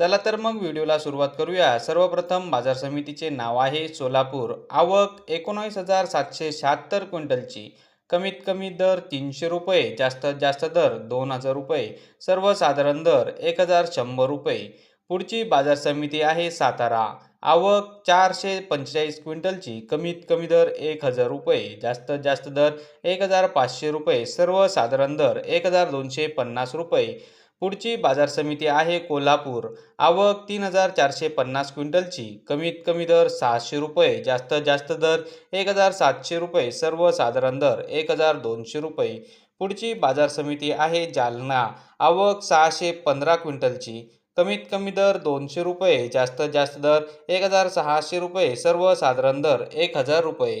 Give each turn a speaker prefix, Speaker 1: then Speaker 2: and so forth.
Speaker 1: चला तर मग व्हिडिओला सुरुवात करूया. सर्वप्रथम बाजार समितीचे नाव आहे सोलापूर. आवक एकोणावीस हजार सातशे शहात्तर क्विंटलची. कमीत कमी दर तीनशे रुपये जास्तीत जास्त दर दोन हजार रुपये सर्वसाधारण दर एक हजार शंभर रुपये. पुढची बाजार समिती आहे सातारा. आवक चारशे पंचेचाळीस क्विंटलची कमीत कमी दर एक हजार रुपये जास्तीत जास्त दर एक हजार पाचशे रुपये सर्वसाधारण दर एक हजार दोनशे पन्नास रुपये. पुढची बाजार समिती आहे कोल्हापूर. आवक तीन हजार चारशे पन्नास क्विंटलची. कमीत कमी दर सहाशे रुपये. जास्त जास्त दर एक हजार सातशे रुपये. सर्वसाधारण दर एक हजार दोनशे रुपये. पुढची बाजार समिती आहे जालना. आवक सहाशे पंधरा क्विंटलची. कमीत कमी दर दोनशे रुपये. जास्त जास्त दर एक हजार सहाशे रुपये. सर्वसाधारण दर एक हजार रुपये.